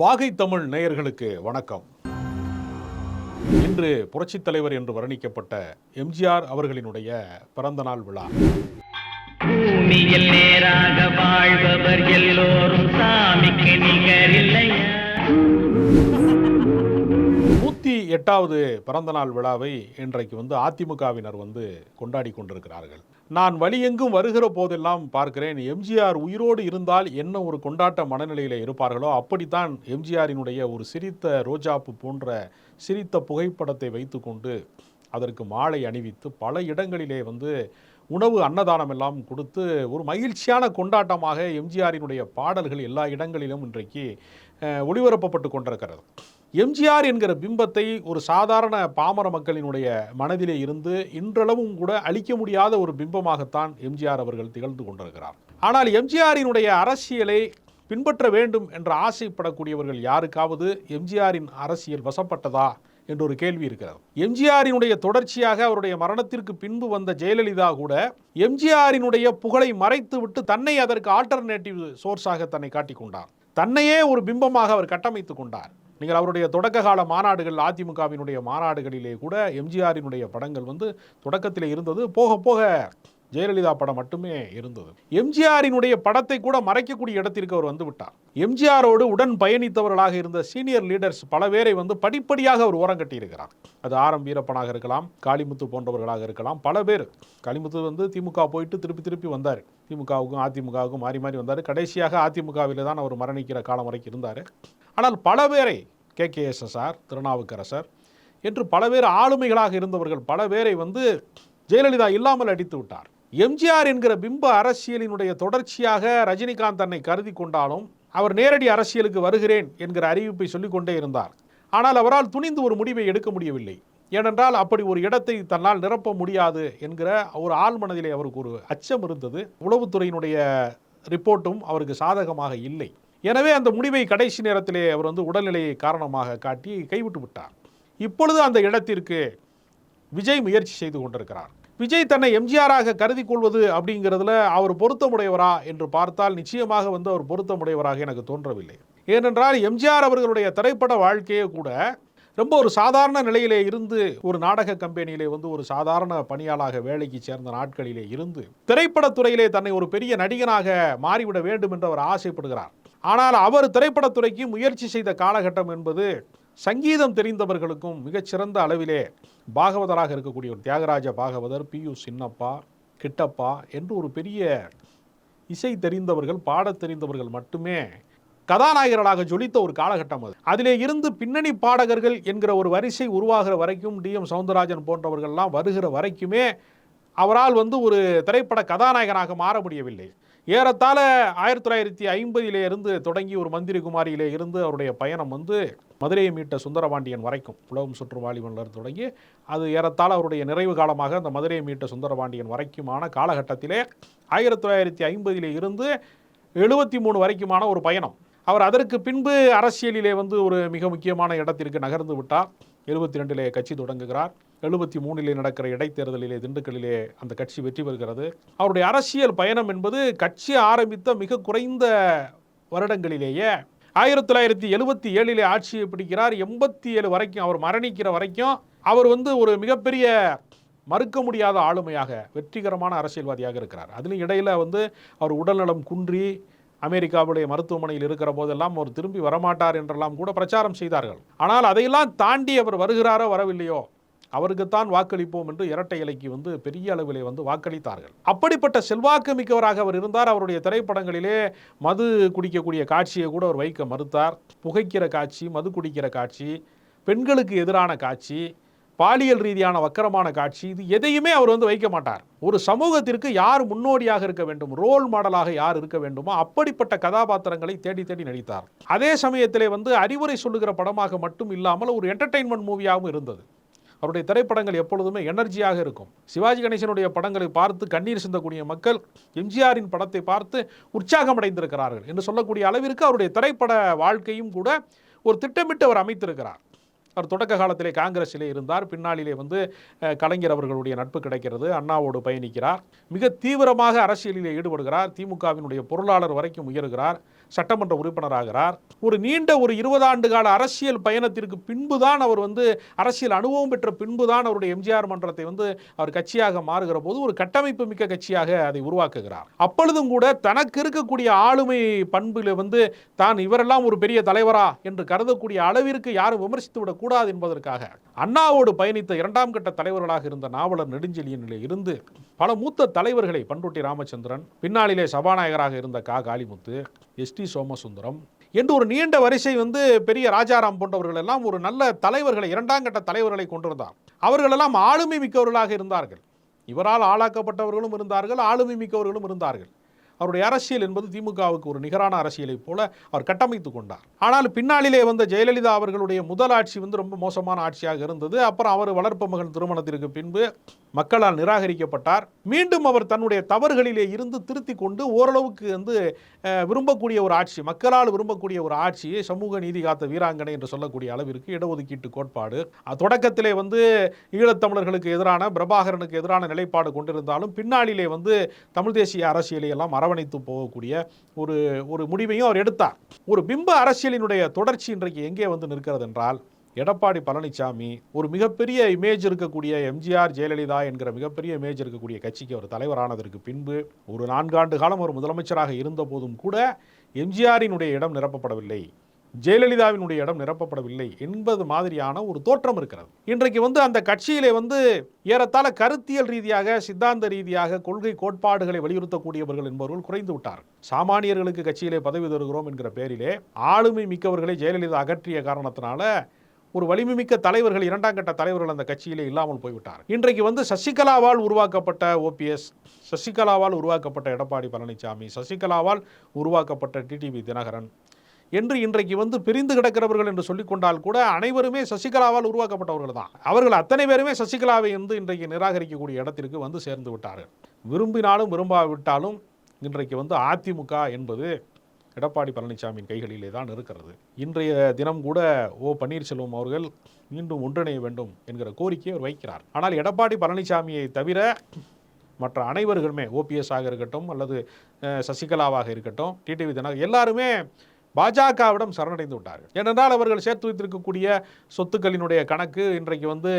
வாகை தமிழ் நேயர்களுக்கு வணக்கம். இன்று புரட்சித் தலைவர் என்று வர்ணிக்கப்பட்ட எம்ஜிஆர் அவர்களினுடைய பிறந்த நாள் விழா. நேராக வாழ்பவர் எல்லோரும் சாமிக்கு நிகரில்லையா? எட்டாவது பிறந்தநாள் விழாவை இன்றைக்கு வந்து அதிமுகவினர் வந்து கொண்டாடி கொண்டிருக்கிறார்கள். நான் வழியெங்கும் வருகிற போதெல்லாம் பார்க்கிறேன் எம்ஜிஆர் உயிரோடு இருந்தால் என்ன ஒரு கொண்டாட்ட மனநிலையில் இருப்பார்களோ அப்படித்தான் எம்ஜிஆரினுடைய ஒரு சிரித்த ரோஜாப்பு போன்ற சிரித்த புகைப்படத்தை வைத்துக்கொண்டு அதற்கு மாலை அணிவித்து பல இடங்களிலே வந்து உணவு அன்னதானம் எல்லாம் கொடுத்து ஒரு மகிழ்ச்சியான கொண்டாட்டமாக எம்ஜிஆரினுடைய பாடல்கள் எல்லா இடங்களிலும் இன்றைக்கு ஒளிபரப்பப்பட்டு கொண்டிருக்கிறது. எம்ஜிஆர் என்கிற பிம்பத்தை ஒரு சாதாரண பாமர மக்களினுடைய மனதிலே இருந்து இன்றளவும் கூட அழிக்க முடியாத ஒரு பிம்பமாகத்தான் எம்ஜிஆர் அவர்கள் திகழ்ந்து கொண்டிருக்கிறார். ஆனால் எம்ஜிஆரினுடைய அரசியலை பின்பற்ற வேண்டும் என்று ஆசைப்படக்கூடியவர்கள் யாருக்காவது எம்ஜிஆரின் அரசியல் வசப்பட்டதா என்ற ஒரு கேள்வி இருக்கிறது. எம்ஜிஆரினுடைய தொடர்ச்சியாக அவருடைய மரணத்திற்கு பின்பு வந்த ஜெயலலிதா கூட எம்ஜிஆரினுடைய புகழை மறைத்து விட்டு தன்னை அதற்கு ஆல்டர்னேட்டிவ் சோர்ஸாக தன்னை காட்டிக்கொண்டார் தன்னையே ஒரு பிம்பமாக அவர் கட்டமைத்துக் கொண்டார். நீங்கள் அவருடைய தொடக்க கால மாநாடுகள் அதிமுகவினுடைய மாநாடுகளிலே கூட எம்ஜிஆரினுடைய படங்கள் வந்து தொடக்கத்தில் இருந்தது. போக போக ஜெயலலிதா படம் மட்டுமே இருந்தது. எம்ஜிஆரினுடைய படத்தை கூட மறைக்கக்கூடிய இடத்திற்கு அவர் வந்து விட்டார். எம்ஜிஆரோடு உடன் பயணித்தவர்களாக இருந்த சீனியர் லீடர்ஸ் பல பேரை வந்து படிப்படியாக அவர் ஓரம் கட்டியிருக்கிறார். அது ஆர் எம் வீரப்பனாக இருக்கலாம் காளிமுத்து போன்றவர்களாக இருக்கலாம் பல பேர். காளிமுத்து வந்து திமுக போயிட்டு திருப்பி திருப்பி வந்தார். திமுகவுக்கும் அதிமுகவுக்கும் மாறி மாறி வந்தார். கடைசியாக அதிமுகவில் தான் அவர் மரணிக்கிற காலம் வரைக்கும் இருந்தார். ஆனால் பல பேரை கே. கே சார் திருநாவுக்கரசர் என்று பல பேர் ஆளுமைகளாக இருந்தவர்கள் பல பேரை வந்து ஜெயலலிதா இல்லாமல் அடித்து விட்டார். எம்ஜிஆர் என்கிற பிம்ப அரசியலினுடைய தொடர்ச்சியாக ரஜினிகாந்த் தன்னை கருதி கொண்டாலும் அவர் நேரடி அரசியலுக்கு வருகிறேன் என்கிற அறிவிப்பை சொல்லிக்கொண்டே இருந்தார். ஆனால் அவரால் துணிந்து ஒரு முடிவை எடுக்க முடியவில்லை. ஏனென்றால் அப்படி ஒரு இடத்தை தன்னால் நிரப்ப முடியாது என்கிற ஒரு ஆழ்மனதிலே அவருக்கு ஒரு அச்சம் இருந்தது. உளவுத்துறையினுடைய ரிப்போர்ட்டும் அவருக்கு சாதகமாக இல்லை. எனவே அந்த முடிவை கடைசி நேரத்திலே அவர் வந்து உடல்நிலையை காரணமாக காட்டி கைவிட்டு விட்டார். இப்பொழுது அந்த இடத்திற்கு விஜய் முயற்சி செய்து கொண்டிருக்கிறார். விஜய் தன்னை எம்ஜிஆராக கருதி கொள்வது அப்படிங்கிறதுல அவர் பொருத்தமுடையவரா என்று பார்த்தால் நிச்சயமாக வந்து அவர் பொருத்தமுடையவராக எனக்கு தோன்றவில்லை. ஏனென்றால் எம்ஜிஆர் அவர்களுடைய திரைப்பட வாழ்க்கையே கூட ரொம்ப ஒரு சாதாரண நிலையிலே இருந்து ஒரு நாடக கம்பெனியிலே வந்து ஒரு சாதாரண பணியாளாக வேலைக்கு சேர்ந்த நாட்களிலே இருந்து திரைப்படத்துறையிலே தன்னை ஒரு பெரிய நடிகனாக மாறிவிட வேண்டும் என்று அவர் ஆசைப்படுகிறார். ஆனால் அவர் திரைப்படத்துறைக்கு முயற்சி செய்த காலகட்டம் என்பது சங்கீதம் தெரிந்தவர்களுக்கும் மிகச்சிறந்த அளவிலே பாகவதராக இருக்கக்கூடிய ஒரு தியாகராஜ பாகவதர் பி யு சின்னப்பா கிட்டப்பா என்று ஒரு பெரிய இசை தெரிந்தவர்கள் பாடத் தெரிந்தவர்கள் மட்டுமே கதாநாயகர்களாக ஜொலித்த ஒரு காலகட்டம் அது. அதிலே இருந்து பின்னணி பாடகர்கள் என்கிற ஒரு வரிசை உருவாகிற வரைக்கும் டி எம் சவுந்தரராஜன் போன்றவர்கள்லாம் வருகிற வரைக்குமே அவரால் வந்து ஒரு திரைப்பட கதாநாயகனாக மாற முடியவில்லை. ஏறத்தாழ ஆயிரத்தி தொள்ளாயிரத்தி ஐம்பதிலே இருந்து தொடங்கி ஒரு மந்திரி குமாரியிலே இருந்து அவருடைய பயணம் வந்து மதுரையை மீட்ட சுந்தரபாண்டியன் வரைக்கும் உலகம் சுற்றுவாலிபன்லேருந்து தொடங்கி அது ஏறத்தாழ அவருடைய நிறைவு காலமாக அந்த மதுரையை மீட்ட சுந்தரபாண்டியன் வரைக்குமான காலகட்டத்திலே ஆயிரத்தி தொள்ளாயிரத்தி ஐம்பதிலே இருந்து எழுபத்தி மூணு வரைக்குமான ஒரு பயணம். அவர் அதற்கு பின்பு அரசியலிலே வந்து ஒரு மிக முக்கியமான இடத்திற்கு நகர்ந்து விட்டார். எழுபத்தி ரெண்டிலே கட்சி தொடங்குகிறார். எழுபத்தி மூணிலே நடக்கிற இடைத்தேர்தலிலே திண்டுக்கல்லிலே அந்த கட்சி வெற்றி பெறுகிறது. அவருடைய அரசியல் பயணம் என்பது கட்சி ஆரம்பித்த மிக குறைந்த வருடங்களிலேயே. ஆயிரத்தி தொள்ளாயிரத்தி எழுபத்தி ஏழிலே ஆட்சியை பிடிக்கிறார். எண்பத்தி ஏழு வரைக்கும் அவர் மரணிக்கிற வரைக்கும் அவர் வந்து ஒரு மிகப்பெரிய மறுக்க முடியாத ஆளுமையாக வெற்றிகரமான அரசியல்வாதியாக இருக்கிறார். அதுலேயும் இடையில வந்து அவர் உடல்நலம் குன்றி அமெரிக்காவுடைய மருத்துவமனையில் இருக்கிற போதெல்லாம் அவர் திரும்பி வரமாட்டார் என்றெல்லாம் கூட பிரச்சாரம் செய்தார்கள். ஆனால் அதையெல்லாம் தாண்டி அவர் வருகிறாரோ வரவில்லையோ அவருக்குத்தான் வாக்களிப்போம் என்று இரட்டை இலைக்கு வந்து பெரிய அளவிலே வந்து வாக்களித்தார்கள். அப்படிப்பட்ட செல்வாக்கு மிக்கவராக அவர் இருந்தார். அவருடைய திரைப்படங்களிலே மது குடிக்கக்கூடிய காட்சியை கூட அவர் வைக்க மறுத்தார். புகைக்கிற காட்சி மது குடிக்கிற காட்சி பெண்களுக்கு எதிரான காட்சி பாலியல் ரீதியான வக்கரமான காட்சி இது எதையுமே அவர் வந்து வைக்க மாட்டார். ஒரு சமூகத்திற்கு யார் முன்னோடியாக இருக்க வேண்டும் ரோல் மாடலாக யார் இருக்க வேண்டுமோ அப்படிப்பட்ட கதாபாத்திரங்களை தேடி தேடி நடித்தார். அதே சமயத்திலே வந்து அறிவுரை சொல்லுகிற படமாக மட்டும் இல்லாமல் ஒரு என்டர்டெயின்மெண்ட் மூவியாகவும் இருந்தது. அவருடைய திரைப்படங்கள் எப்பொழுதுமே எனர்ஜியாக இருக்கும். சிவாஜி கணேசனுடைய படங்களை பார்த்து கண்ணீர் சிந்தக்கூடிய மக்கள் எம்ஜிஆரின் படத்தை பார்த்து உற்சாகம் அடைந்திருக்கிறார்கள் என்று சொல்லக்கூடிய அளவிற்கு அவருடைய திரைப்பட வாழ்க்கையும் கூட ஒரு திட்டமிட்டு அவர் அமைத்திருக்கிறார். அவர் தொடக்க காலத்திலே காங்கிரஸிலே இருந்தார். பின்னாளிலே வந்து கலைஞர் அவர்களுடைய நட்பு கிடைக்கிறது. அண்ணாவோடு பயணிக்கிறார். மிக தீவிரமாக அரசியலிலே ஈடுபடுகிறார். திமுகவினுடைய பொருளாளர் வரைக்கும் உயர்கிறார். சட்டமன்ற உறுப்பினராகிறார். ஒரு நீண்ட ஒரு இருபது ஆண்டு கால அரசியல் பயணத்திற்கு பின்புதான் அவர் வந்து அரசியல் அனுபவம் பெற்ற பின்புதான் அவருடைய எம்ஜிஆர் மன்றத்தை வந்து அவர் கட்சியாக மாறுகிற போது ஒரு கட்டமைப்பு மிக்க கட்சியாக அதை உருவாக்குகிறார். அப்பொழுதும் கூட தனக்கு இருக்கக்கூடிய ஆளுமை பண்பில் வந்து தான் இவரெல்லாம் ஒரு பெரிய தலைவரா என்று கருதக்கூடிய அளவிற்கு யாரும் விமர்சித்து விடக்கூடாது என்பதற்காக அண்ணாவோடு பயணித்த இரண்டாம் கட்ட தலைவர்களாக இருந்த நாவலர் நெடுஞ்செழியனிலே இருந்து பல மூத்த தலைவர்களை பண்ருட்டி ராமச்சந்திரன் பின்னாளிலே சபாநாயகராக இருந்த கா. Kalimuthu S T Somasundaram. என்று ஒரு நீண்ட வரிசை வந்து பெரிய ராஜாராம் போன்றவர்கள் எல்லாம் ஒரு நல்ல தலைவர்களை இரண்டாம் கட்ட தலைவர்களை கொண்டிருந்தார். அவர்களெல்லாம் ஆளுமை மிக்கவர்களாக இருந்தார்கள். இவரால் ஆளாக்கப்பட்டவர்களும் இருந்தார்கள் ஆளுமை மிக்கவர்களும் இருந்தார்கள். அவருடைய அரசியல் என்பது திமுகவுக்கு ஒரு நிகரான அரசியலைப் போல அவர் கட்டமைத்து கொண்டார். ஆனால் பின்னாளிலே வந்த ஜெயலலிதா அவர்களுடைய முதல் ஆட்சி வந்து ரொம்ப மோசமான ஆட்சியாக இருந்தது. அப்புறம் அவர் வளர்ப்பு மகன் திருமணத்திற்கு பின்பு மக்களால் நிராகரிக்கப்பட்டார். மீண்டும் அவர் தன்னுடைய தவறுகளிலே இருந்து திருத்தி கொண்டு ஓரளவுக்கு வந்து விரும்பக்கூடிய ஒரு ஆட்சி மக்களால் விரும்பக்கூடிய ஒரு ஆட்சி சமூக நீதி காத்த வீராங்கனை என்று சொல்லக்கூடிய அளவிற்கு இடஒதுக்கீட்டு கோட்பாடு. தொடக்கத்திலே வந்து ஈழத்தமிழர்களுக்கு எதிரான பிரபாகரனுக்கு எதிரான நிலைப்பாடு கொண்டிருந்தாலும் பின்னாளிலே வந்து தமிழ் தேசிய அரசியலை எல்லாம் அரவணைத்து போகக்கூடிய ஒரு ஒரு முடிவையும் அவர் எடுத்தார். ஒரு பிம்ப அரசியலினுடைய தொடர்ச்சி இன்றைக்கு எங்கே வந்து நிற்கிறது என்றால் எடப்பாடி பழனிசாமி ஒரு மிகப்பெரிய இமேஜ் இருக்கக்கூடிய எம்ஜிஆர் ஜெயலலிதா என்கிற மிகப்பெரிய இமேஜ் இருக்கக்கூடிய கட்சிக்கு அவர் தலைவரானதற்கு பின்பு ஒரு நான்காண்டு காலம் ஒரு முதலமைச்சராக இருந்த போதும் கூட எம்ஜிஆரினுடைய இடம் நிரப்பப்படவில்லை. ஜெயலலிதாவினுடைய இடம் நிரப்பப்படவில்லை என்பது மாதிரியான ஒரு தோற்றம் இருக்கிறது. இன்றைக்கு வந்து அந்த கட்சியிலே வந்து ஏறத்தாழ கருத்தியல் ரீதியாக சித்தாந்த ரீதியாக கொள்கை கோட்பாடுகளை வலியுறுத்தக்கூடியவர்கள் என்பவர்கள் குறைந்து விட்டார் சாமானியர்களுக்கு கட்சியிலே பதவி தருகிறோம் என்கிற பேரிலே ஆளுமை மிக்கவர்களை ஜெயலலிதா அகற்றிய காரணத்தினால ஒரு வலிமை மிக்க தலைவர்கள் இரண்டாம் கட்ட தலைவர்கள் அந்த கட்சியிலே இல்லாமல் போய்விட்டார் இன்றைக்கு வந்து சசிகலாவால் உருவாக்கப்பட்ட ஓபிஎஸ் சசிகலாவால் உருவாக்கப்பட்ட எடப்பாடி பழனிசாமி சசிகலாவால் உருவாக்கப்பட்ட டிடிவி தினகரன் என்று இன்றைக்கு வந்து பிரிந்து கிடக்கிறவர்கள் என்று சொல்லிக்கொண்டால் கூட அனைவருமே சசிகலாவால் உருவாக்கப்பட்டவர்கள் தான் அவர்கள் அத்தனை பேருமே சசிகலாவை வந்து இன்றைக்கு நிராகரிக்கக்கூடிய இடத்திற்கு வந்து சேர்ந்து விட்டார்கள். விரும்பினாலும் விரும்பாவிட்டாலும் இன்றைக்கு வந்து அதிமுக என்பது எடப்பாடி பழனிசாமியின் கைகளிலே தான் இருக்கிறது. இன்றைய தினம் கூட ஓ பன்னீர்செல்வம் அவர்கள் மீண்டும் ஒன்றிணைய வேண்டும் என்கிற கோரிக்கையை அவர் வைக்கிறார். ஆனால் எடப்பாடி பழனிசாமியை தவிர மற்ற அனைவர்களுமே ஓபிஎஸ் ஆக இருக்கட்டும் அல்லது சசிகலாவாக இருக்கட்டும் டிடிவி தினகர் எல்லாருமே பாஜகவிடம் சரணடைந்து விட்டார்கள். ஏனென்றால் அவர்கள் சேர்த்து வைத்திருக்கக்கூடிய சொத்துக்களினுடைய கணக்கு இன்றைக்கு வந்து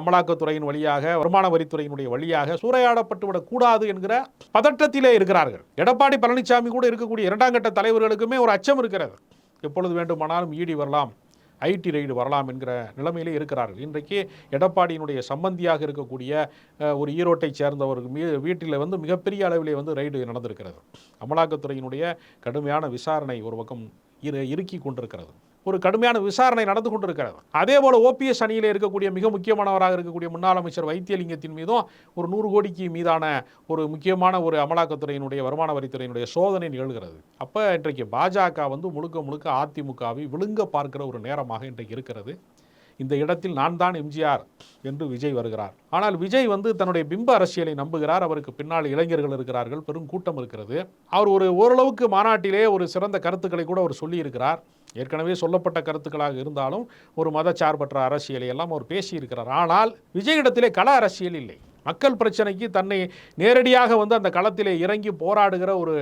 அமலாக்கத்துறையின் வழியாக வருமான வரித்துறையினுடைய வழியாக சூறையாடப்பட்டு விடக்கூடாது என்கிற பதற்றத்திலே இருக்கிறார்கள். எடப்பாடி பழனிசாமி கூட இருக்கக்கூடிய இரண்டாம் கட்ட தலைவர்களுக்குமே ஒரு அச்சம் இருக்கிறது. எப்பொழுது வேண்டுமானாலும் ஈடி வரலாம். ஐடி ரைடு வரலாம் என்கிற நிலைமையிலே இருக்கிறார்கள். இன்றைக்கு எடப்பாடியினுடைய சம்பந்தியாக இருக்கக்கூடிய ஒரு ஈரோட்டைச் சேர்ந்தவர்கள் மீ வீட்டில் வந்து மிகப்பெரிய அளவிலே வந்து ரைடு நடந்திருக்கிறது. அமலாக்கத்துறையினுடைய கடுமையான விசாரணை ஒரு பக்கம் இரு இறுக்கி கொண்டிருக்கிறது. ஒரு கடுமையான விசாரணை நடந்து கொண்டிருக்கிறது. அதே போல ஓபிஎஸ் அணியில் இருக்கக்கூடிய மிக முக்கியமானவராக இருக்கக்கூடிய முன்னாள் அமைச்சர் வைத்தியலிங்கத்தின் மீதும் ஒரு நூறு கோடிக்கு மீதான ஒரு முக்கியமான ஒரு அமலாக்கத்துறையினுடைய வருமான வரித்துறையினுடைய சோதனை நிகழ்கிறது. அப்போ இன்றைக்கு பாஜக வந்து முழுக்க முழுக்க அதிமுகவை விழுங்க பார்க்கிற ஒரு நேரமாக இன்றைக்கு இருக்கிறது. இந்த இடத்தில் நான் தான் எம்ஜிஆர் என்று விஜய் வருகிறார். ஆனால் விஜய் வந்து தன்னுடைய பிம்ப அரசியலை நம்புகிறார். அவருக்கு பின்னால் இளைஞர்கள் இருக்கிறார்கள். பெரும் கூட்டம் இருக்கிறது. அவர் ஒரு ஓரளவுக்கு மாநாட்டிலே ஒரு சிறந்த கருத்துக்களை கூட அவர் சொல்லியிருக்கிறார். ஏற்கனவே சொல்லப்பட்ட கருத்துக்களாக இருந்தாலும் ஒரு மதச்சார்பற்ற அரசியலை எல்லாம் அவர் பேசியிருக்கிறார். ஆனால் விஜய் இடத்திலே கள அரசியல் இல்லை. மக்கள் பிரச்சனைக்கு தன்னை நேரடியாக வந்து அந்த களத்திலே இறங்கி போராடுகிற ஒரு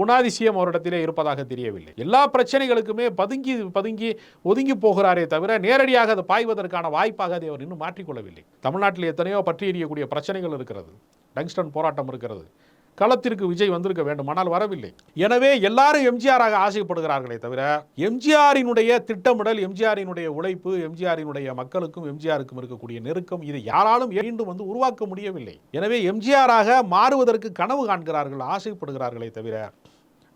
குணாதிசயம் அவரிடத்திலே இருப்பதாக தெரியவில்லை. எல்லா பிரச்சனைகளுக்குமே பதுங்கி பதுங்கி ஒதுங்கி போகிறாரே தவிர நேரடியாக அதை பாய்வதற்கான வாய்ப்பாக அதை அவர் இன்னும் மாற்றிக்கொள்ளவில்லை. தமிழ்நாட்டில் எத்தனையோ பற்றி எறியக்கூடிய பிரச்சனைகள் இருக்கிறது. டங்ஸ்டன் போராட்டம் இருக்கிறது. களத்திற்கு விஜய் வந்திருக்க வேண்டும். ஆனால் வரவில்லை. எனவே எல்லாரும் எம்ஜிஆராக ஆசைப்படுகிறார்களே தவிர எம்ஜிஆரினுடைய திட்டமிடல் எம்ஜிஆரினுடைய உழைப்பு எம்ஜிஆரினுடைய மக்களுக்கும் எம்ஜிஆருக்கும் இருக்கக்கூடிய நெருக்கம் இதை யாராலும் மீண்டும் வந்து உருவாக்க முடியவில்லை. எனவே எம்ஜிஆராக மாறுவதற்கு கனவு காண்கிறார்கள் ஆசைப்படுகிறார்களே தவிர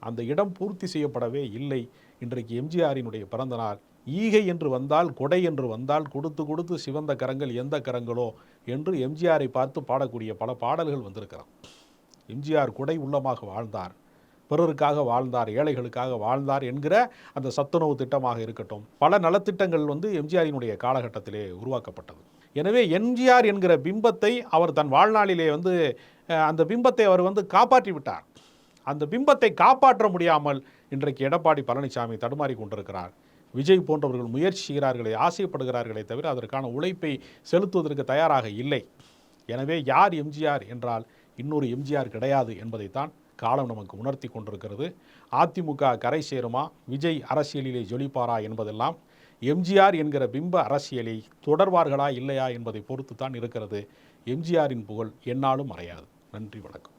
அந்த இடம் பூர்த்தி செய்யப்படவே இல்லை. இன்றைக்கு எம்ஜிஆரினுடைய பிறந்த நாள் ஈகை என்று வந்தால் கொடை என்று வந்தால் கொடுத்து கொடுத்து சிவந்த கரங்கள் எந்த கரங்களோ என்று எம்ஜிஆரை பார்த்து பாடக்கூடிய பல பாடல்கள் வந்திருக்கிறான். எம்ஜிஆர் குடை உள்ளமாக வாழ்ந்தார். பிறருக்காக வாழ்ந்தார் ஏழைகளுக்காக வாழ்ந்தார் என்கிற அந்த சத்துணவு திட்டமாக இருக்கட்டும் பல நலத்திட்டங்கள் வந்து எம்ஜிஆரினுடைய காலகட்டத்திலே உருவாக்கப்பட்டது. எனவே எம்ஜிஆர் என்கிற பிம்பத்தை அவர் தன் வாழ்நாளிலே வந்து அந்த பிம்பத்தை அவர் வந்து காப்பாற்றி விட்டார். அந்த பிம்பத்தை காப்பாற்ற முடியாமல் இன்றைக்கு எடப்பாடி பழனிசாமி தடுமாறி கொண்டிருக்கிறார். விஜய் போன்றவர்கள் முயற்சி செய்கிறார்களே ஆசைப்படுகிறார்களே தவிர அதற்கான உழைப்பை செலுத்துவதற்கு தயாராக இல்லை. எனவே யார் எம்ஜிஆர் என்றால் இன்னொரு எம்ஜிஆர் கிடையாது என்பதைத்தான் காலம் நமக்கு உணர்த்தி கொண்டிருக்கிறது. அதிமுக கரை சேருமா விஜய் அரசியலிலே ஜொலிப்பாரா என்பதெல்லாம் எம்ஜிஆர் என்கிற பிம்ப அரசியலை தொடர்வார்களா இல்லையா என்பதை பொறுத்து தான் இருக்கிறது. எம்ஜிஆரின் புகழ் என்னாலும் மறையாது. நன்றி வணக்கம்.